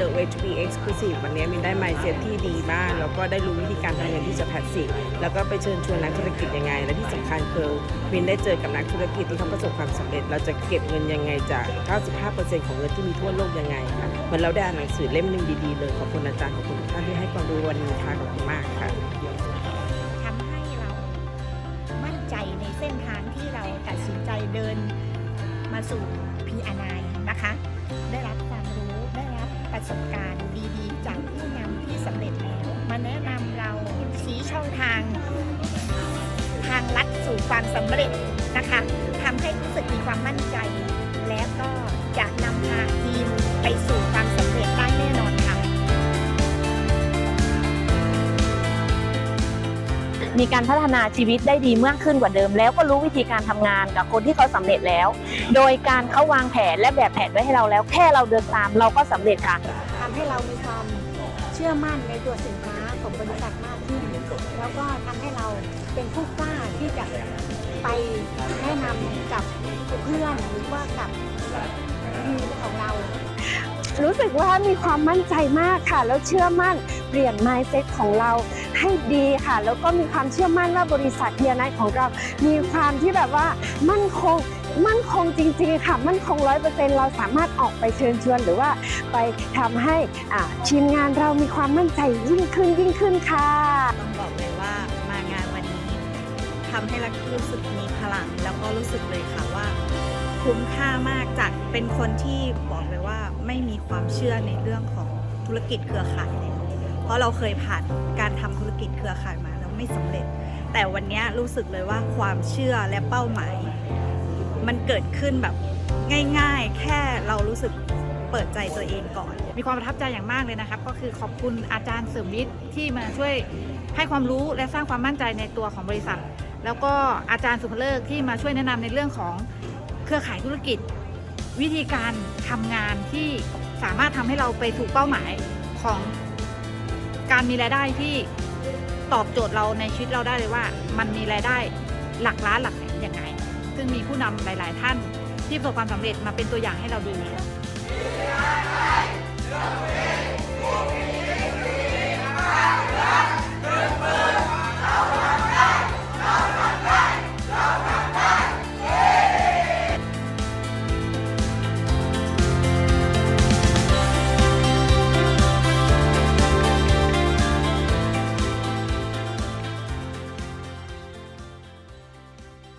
The Way to be Exclusive วันนี้มินได้ mindset ที่ดีมาก แล้วก็ได้รู้วิธีการทำเงินที่จะ passive แล้วก็ไปเชิญชวนนักธุรกิจยังไง และที่สำคัญคือมินได้เจอกับนักธุรกิจที่เขาประสบความสำเร็จ เราจะเก็บเงินยังไงจาก 95%ของเงินที่มีทั่วโลกยังไงค่ะเหมือนเราได้อ่านหนังสือเล่มหนึ่งดีๆเลยขอบคุณอาจารย์ขอบคุณทุกท่านที่ให้ความรู้วันนี้ค่ะขอบคุณมากค่ะทำให้เรามั่นใจในเส้นทางที่เราตัดสินใจเดินมาสู่ PNI นะคะ องทางทางลัดสู่ความสำเร็จนะคะทำให้รู้สึกมีความมั่นใจ และก็จะนำพาทีมไปสู่ความสำเร็จได้แน่นอนค่ะ มีการพัฒนาชีวิตได้ดีมากขึ้นกว่าเดิม แล้วก็รู้วิธีการทำงานกับคนที่เขาสำเร็จแล้ว โดยการเขาวางแผนและแบบแผนไว้ให้เราแล้ว แค่เราเดินตามเราก็สำเร็จค่ะ ทำให้เรามีความเชื่อมั่นในตัวสินค้า สมบริษัทมากขึ้น แล้วก็ทำให้เราเป็นผู้กล้าที่จะไปแนะนำกับเพื่อนหรือว่ากับทีมของเรา รู้สึกว่ามีความมั่นใจมากค่ะ แล้วเชื่อมั่น เปลี่ยน mindset ของเราให้ดีค่ะ แล้วก็มีความเชื่อมั่นว่าบริษัทเทียนของเรา มีความที่แบบว่ามั่นคงมั่นคงจริงๆค่ะ มั่นคงร้อยเปอร์เซ็นต์เราสามารถออกไปเชิญชวน หรือว่าไปทำให้ทีมงานเรามีความมั่นใจยิ่งขึ้นยิ่งขึ้นค่ะต้องบอกเลยว่ามางานวันนี้ทำให้เรารู้สึกมีพลัง แล้วก็รู้สึกเลยค่ะว่า คุ้มค่ามากจากเป็นคนที่บอกเลยว่าไม่มีความเชื่อในเรื่องของธุรกิจเครือข่ายเลย เพราะเราเคยผ่านการทำธุรกิจเครือข่ายมาแล้วไม่สำเร็จ แต่วันนี้รู้สึกเลยว่าความเชื่อและเป้าหมาย มันเกิดขึ้นแบบง่าย ๆ แค่เรารู้สึกเปิดใจตัวเองก่อน มีความประทับใจอย่างมากเลยนะครับ ก็คือขอบคุณอาจารย์เสริมวิทย์ที่มาช่วยให้ความรู้และสร้างความมั่นใจในตัวของบริษัท แล้วก็อาจารย์สุภเลิกที่มาช่วยแนะนำในเรื่องของเครือข่ายธุรกิจ วิธีการทำงานที่สามารถทำให้เราไปถูกเป้าหมายของ การมีรายได้ที่ตอบโจทย์เราในชีวิตเราได้เลยว่า มันมีรายได้หลักล้านหลักแสนยังไง ซึ่งมีผู้นำหลาย ๆ ท่านที่ประสบความสำเร็จมาเป็นตัวอย่างให้เราดู